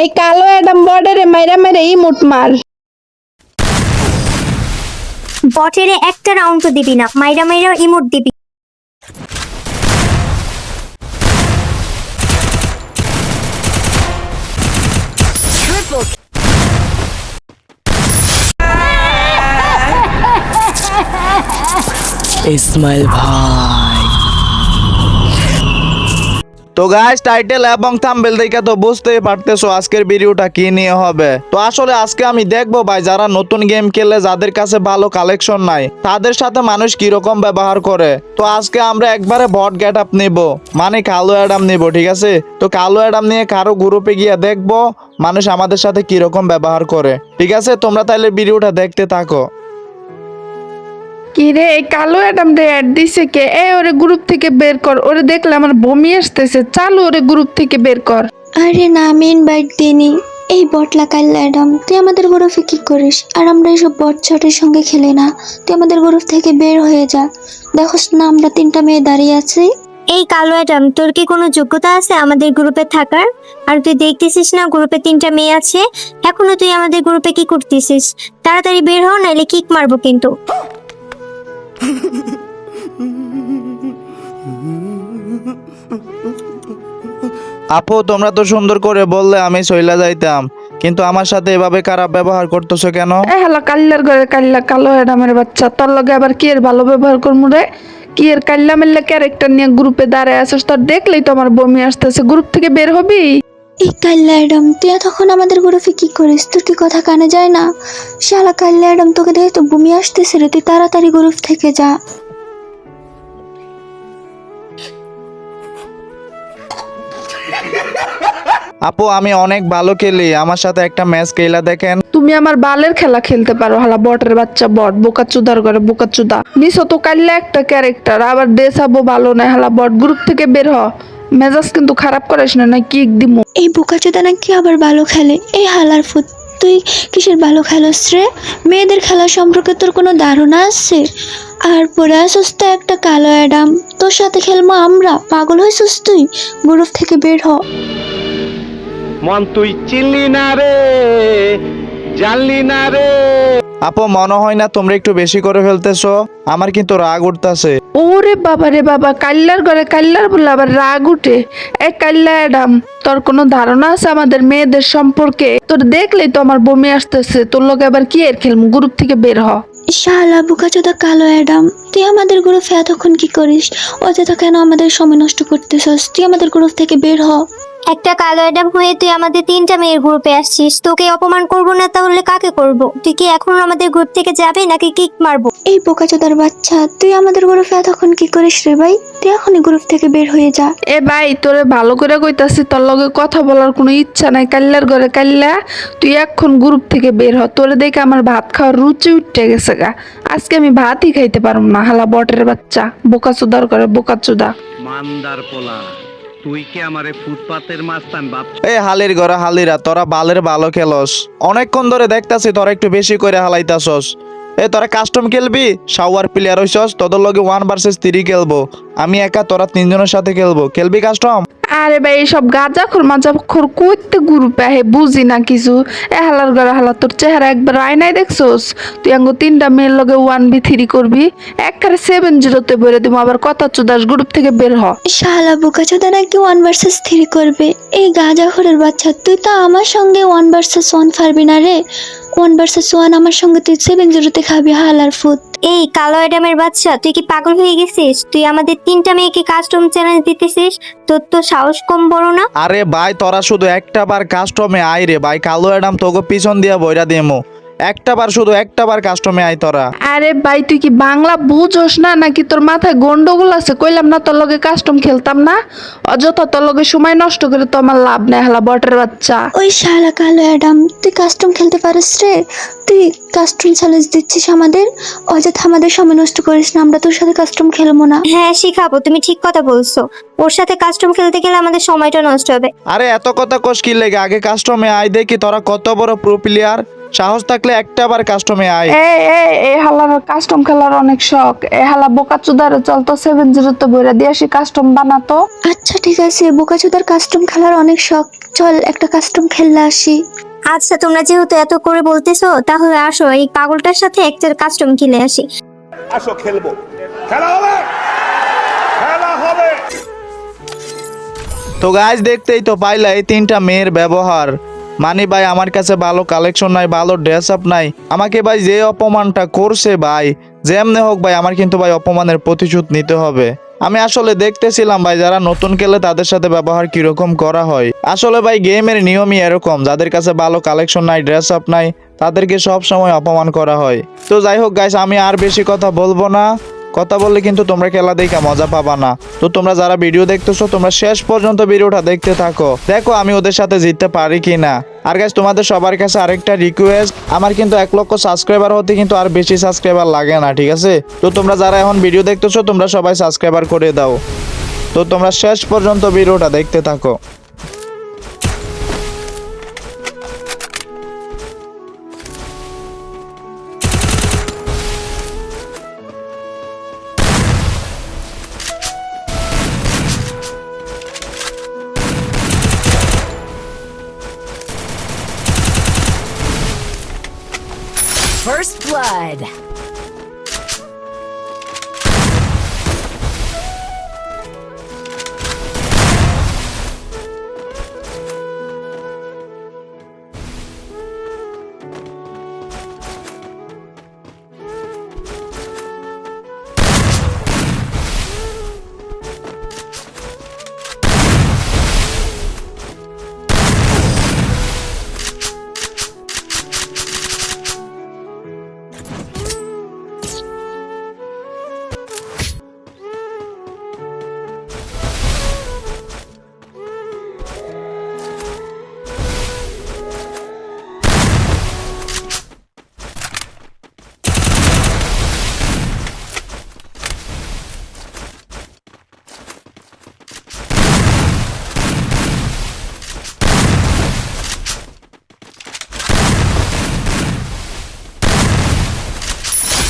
এই কালো অ্যাডাম বর্ডারে মাইরা মাইরা ইমোট মার বটেরে একটা রাউন্ড তো দিবি না মাইরা মাইরা ইমোট দিবি। ইসমাইল ভাই তো গাইস টাইটেল এবং থাম্বেল দেখে তো বুঝতেই পারতেছো আজকের ভিডিওটা কি নিয়ে হবে। তো আসলে আজকে আমি দেখব ভাই, যারা নতুন গেম খেলে যাদের কাছে ভালো কালেকশন নাই, তাদের সাথে মানুষ কীরকম ব্যবহার করে। তো আজকে আমরা একবারে বট গেট আপ নিব। মানে কালো অ্যাডাম নিব, ঠিক আছে? তো কালো অ্যাডাম নিয়ে কারও গ্রুপে গিয়ে দেখব মানুষ আমাদের সাথে কীরকম ব্যবহার করে। ঠিক আছে? তোমরা তাহলে ভিডিওটা দেখতে থাকো। কি রে এই কালো অ্যাডাম রে অ্যাড দিছে কে? এ ওরে গ্রুপ থেকে বের কর। ওরে দেখলে আমার বমি আসতেছে। চালু ওরে গ্রুপ থেকে বের কর। আরে না আমি ইনভাইট দিইনি। এই বটলা কাল্লা অ্যাডাম তুই আমাদের গ্রুপে কি করিস? আর আমরা এইসব বট ছটের সঙ্গে খেলি না। তুই আমাদের গ্রুপ থেকে বের হয়ে যা। দেখোস না আমরা তিনটা মেয়ে দাঁড়িয়ে আছি। এই কালো অ্যাডাম তোর কি কোনো যোগ্যতা আছে আমাদের গ্রুপে থাকার? আর তুই দেখতেছিস না গ্রুপে তিনটা মেয়ে আছে? এখনও তুই আমাদের গ্রুপে কি করতেছিস? তাড়াতাড়ি বের হও নাইলে কিক মারবো কিন্তু। আপু, তোমরা তো সুন্দর করে বললে আমি চইলা যাইতাম। কিন্তু আমার সাথে এভাবে খারাপ ব্যবহার করতেছো কেন? এ হালা কাল্লার ঘরে কাল্লা কালো অ্যাডামের বাচ্চা। তোর লগে আবার কি এর ভালো ব্যবহার করমু রে? কি এর কাল্লা মেল্লা ক্যারেক্টার নিয়ে গ্রুপে দাঁড়ায় আসিস তোর দেখলেই তো আমার বমি আসতেছে। গ্রুপ থেকে বের হবি? এই কাল্লা অ্যাডাম তুই এতক্ষণ আমাদের গ্রুপে কি করিস? তোর কি কথা কানে যায় না? শালা কাল্লা অ্যাডাম তোকে দেখে তো বমি আসতেছে রে তুই তাড়াতাড়ি গ্রুপ থেকে যা। আপু আমি অনেক ভালো খেলি। আমার সাথে একটা ম্যাচ খেলা দেখেন। তুমি আমার বালের খেলা খেলতে পারো হালা বটের বাচ্চা বট বোকা চুদার করে বোকা চুদা। নিছো তো কাল্লা একটা ক্যারেক্টার আবার দেশাবো ভালো না হালা বট গ্রুপ থেকে বের হ। মেজাজ কিন্তু খারাপ করিস না না কিক দিমু। এই বোকাচোদা নাকি আবার ভালো খেলে? এই হালার ফুট তুই কিসের ভালো খেলোস রে? মেয়েদের খেলা সম্পর্কে তোর কোনো ধারণা আছে? আর পরে আসুস তো একটা কালো অ্যাডাম। তোর সাথে খেলব আমরা পাগল হয়েছিস তুই? গ্রুপ থেকে বের হ। মন তুই চিনলি না রে জানলি না রে। আপু মনে হয় না তোমরা একটু বেশি করে ফেলতেছো। আমার কিন্তু রাগ উঠতাছে। ওরে বাবা রে বাবা কাল্লার ঘরে কাল্লার বলে আবার রাগ উঠে। এ কাল্লা অ্যাডাম তোর কোনো ধারণা আছে আমাদের মেয়েদের সম্পর্কে? তোর দেখলেই তো আমার বমি আসতেছে। তোর লোক আবার কি এর খেলমু? গ্রুপ থেকে বের হ। শালা বোকাচোদা কালো অ্যাডাম তুই আমাদের গ্রুপে এতক্ষণ কি করিস? অযথা কেন আমাদের সময় নষ্ট করতেছস? তুই আমাদের গ্রুপ থেকে বের হ। একটা কালো অ্যাডাম হয়ে তুই আমাদের তিনটা মেয়ের গ্রুপে আসছিস তোকে অপমান করব না তাহলে কাকে করব? তুই কি এখন আমাদের গ্রুপ থেকে যাবে নাকি কিক মারবো? এই বোকাচোদার বাচ্চা তুই আমাদের গ্রুপে এতক্ষণ কি করিস রে ভাই? তুই এখনই গ্রুপ থেকে বের হয়ে যা। এ ভাই তোরে ভালো করে কইতাছি তোর লগে কথা বলার কোনো ইচ্ছা নাই। কাল্লার ঘরে কাল্লা তুই এখন গ্রুপ থেকে বের হ। তোরে দেখে আমার ভাত খাওয়ার রুচি উঠে গেছে গা। আজকে আমি ভাতই খাইতে পারব না হালা বটের বাচ্চা। বোকা চুদার করে বোকা চুদা মান্দার পোলা। তুই কি এই হালির ঘরে হালিরা, তোরা বালের ভালো খেলস। অনেকক্ষণ ধরে দেখতাছি তোরা একটু বেশি করে হালাইতাছস। এ, তোরা কাস্টম খেলবি? সাওয়ার প্লেয়ার হইছস, তোদের লগে ওয়ান ভার্সেস থ্রি খেলব। আমি একা, তোরা তিনজনের সাথে খেলব। খেলবি কাস্টম আরে ভাই এইসব গাঁজা খোর মাজা খোর কইতে গ্রুপে আহে বুঝি না কিছু। এ হালার ঘরে হালা তোর চেহারা একবার আয়নাই দেখছোস? তুই আঙ্গো তিনটা মেয়ের লগে ওয়ান বি থ্রি করবি, একবারে সেভেন জিরোতে বলে দিব আবার কথা চুদাস গ্রুপ থেকে বের হ। শালা বোকাচোদা নাকি ওয়ান ভার্সেস থ্রি করবে? এই গাঁজাখোরের বাচ্চা, তুই তো আমার সঙ্গে ওয়ান ভার্সেস ওয়ান পারবি না রে। ওয়ান ভার্সেস ওয়ান আমার সঙ্গে তুই সেভেন জিরোতে খাবি, হালার ফুট এই কালো অ্যাডামের বাচ্চা, তুই কি পাগল হয়ে গেছিস? তুই আমাদের তিনটা মেয়েকে কাস্টম চ্যালেঞ্জ দিতেছিস? তোর তো সাহস কম বড় না? আরে ভাই, তোরা শুধু একটা বার কাস্টমে আয় রে ভাই, কালো অ্যাডাম তোকে পিছন দিয়া বইরা দেমো। একটা বার শুধু একটা বার কাস্টমে আয় তোরা। আরে ভাই তুই কি বাংলা বুঝোস না নাকি তোর মাথায় গন্ডগোল আছে? কইলাম না তোর লগে কাস্টম খেলতাম না? অযথা তোর লগে সময় নষ্ট করে তো আমার লাভ নেই হালা বটের বাচ্চা। ওই শালা কালো অ্যাডাম তুই কাস্টম খেলতে পারিস রে? তুই কাস্টম চ্যালেঞ্জ দিচ্ছিস আমাদের? অযথা আমাদের সময় নষ্ট করিস না আমরা তোর সাথে কাস্টম খেলব না। হ্যাঁ শিখাবো তুমি ঠিক কথা বলছো। ওর সাথে কাস্টম খেলতে গেলে আমাদের সময়টা নষ্ট হবে। আরে এত কথা কস কি লেগে? আগে কাস্টমে আয় দেখি তোরা কত বড় প্রো প্লেয়ার সাহস থাকলে একটা বার কাস্টমে আয়। এই এই এই হালার কাস্টম খেলার অনেক শখ। এই হালা বোকা চুদারে চলতো সেভেন জিরো তো বইরা দিয়ে আসি কাস্টম বানাতো আচ্ছা ঠিক আছে বোকাচোদার কাস্টম খেলার অনেক শখ। চল একটা কাস্টম খেললে আসি। আচ্ছা তোমরা যেহেতু এত করে বলতেছো তাহলে আসো এই পাগলটার সাথে একটা কাস্টম খেলে আসি। আসো খেলব। খেলা হবে! খেলা হবে! তো গাছ দেখতেই তো পাইলা এই তিনটা মেয়ের ব্যবহার। মানি ভাই, আমার কাছে ভালো কালেকশন নাই, ভালো ড্রেস আপ নাই। আমাকে ভাই যে অপমানটা করছে ভাই, যেমনে হোক ভাই, আমার কিন্তু ভাই অপমানের প্রতিশোধ নিতে হবে। আমি আসলে দেখতেছিলাম ভাই, যারা নতুন খেলে তাদের সাথে ব্যবহার কীরকম করা হয়। আসলে ভাই, গেমের নিয়মই এরকম, যাদের কাছে ভালো কালেকশন নাই ড্রেস আপ নাই, তাদেরকে সব সময় অপমান করা হয়। তো যাই হোক গাইস আমি আর বেশি কথা বলব না। কথা বললে কিন্তু তোমরা খেলা দেখে মজা পাবা না। তো তোমরা যারা ভিডিও দেখতেছো, তোমরা শেষ পর্যন্ত ভিডিওটা দেখতে থাকো। দেখো আমি ওদের সাথে জিততে পারি কি না আর গাইস তোমাদের সবার কাছে আরেকটা রিকোয়েস্ট আমার কিন্তু এক লক্ষ সাবস্ক্রাইবার হতে কিন্তু আর বেশি সাবস্ক্রাইবার লাগে না, ঠিক আছে? তো তোমরা যারা এখন ভিডিও দেখতেছো, তোমরা সবাই সাবস্ক্রাইবার করে দাও। তো তোমরা শেষ পর্যন্ত ভিডিওটা দেখতে থাকো। First blood.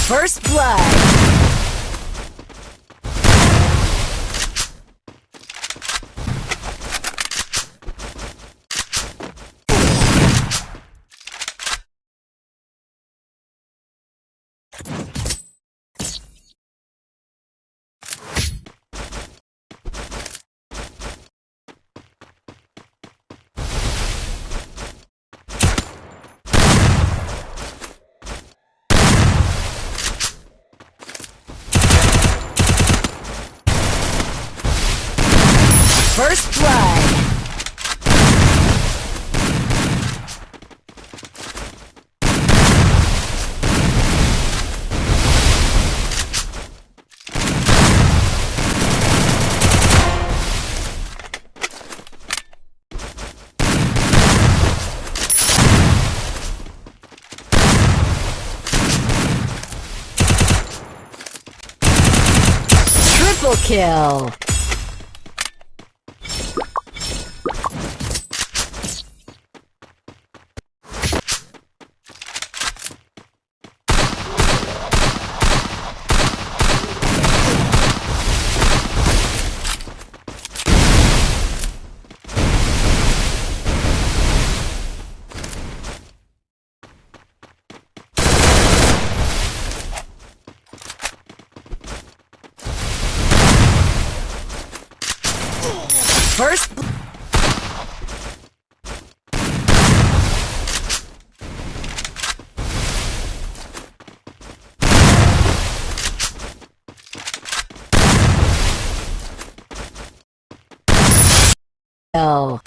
First blood. First blood. Triple kill. Oh.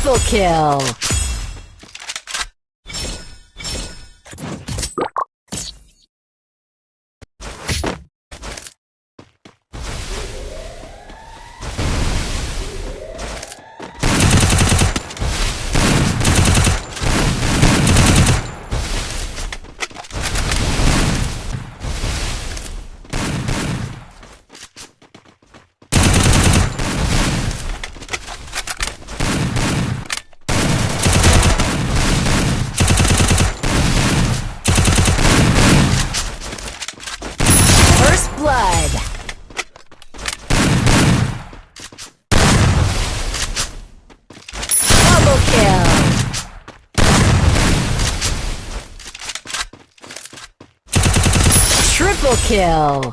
Triple kill. First blood. Double kill. Triple kill.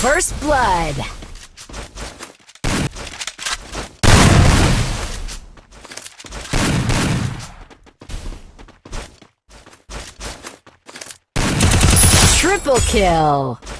First blood. Triple kill.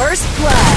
First blood.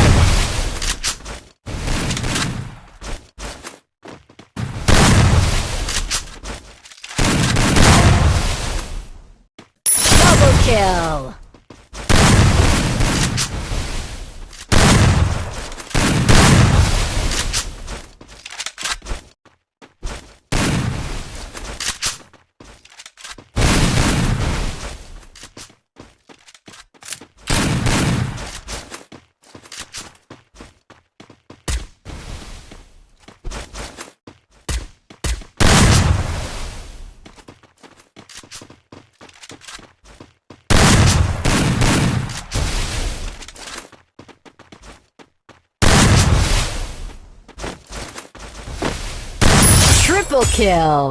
Triple kill.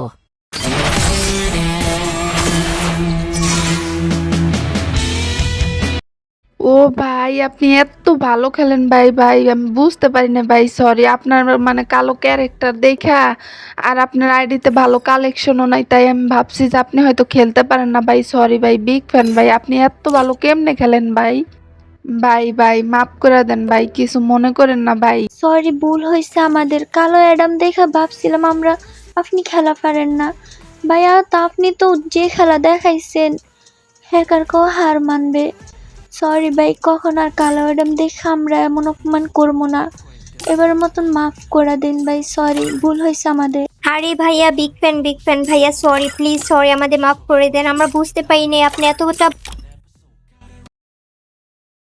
ও ভাই, আপনি এত ভালো খেলেন ভাই ভাই, আমি বুঝতে পারি না ভাই সরি আপনার মানে কালো ক্যারেক্টার দেখা আর আপনার আইডিতে ভালো কালেকশনও নাই, তাই আমি ভাবছি যে আপনি হয়তো খেলতে পারেন না ভাই সরি ভাই বিগ ফ্যান ভাই, আপনি এত ভালো কেমনে খেলেন ভাই ভাই ভাই মাফ করে দেন ভাই কিছু মনে করেন না ভাই। সরি ভুল হয়েছে আমাদের। কালো অ্যাডাম দেখা ভাবছিলাম আমরা আপনি খেলা পারেন না। ভাইয়া তা আপনি তো যে খেলা দেখাইছেন হ্যাকারকেও হার মানবে। সরি ভাই কখন আর কালো অ্যাডাম দেখে আমরা এমন অপমান করব না। এবার মতন মাফ করে দিন ভাই সরি ভুল হয়েছে আমাদের। আরে ভাইয়া বিগ ফ্যান বিগ ফ্যান ভাইয়া সরি প্লিজ সরি আমাদের মাফ করে দেন আমরা বুঝতে পারিনি আপনি এতটা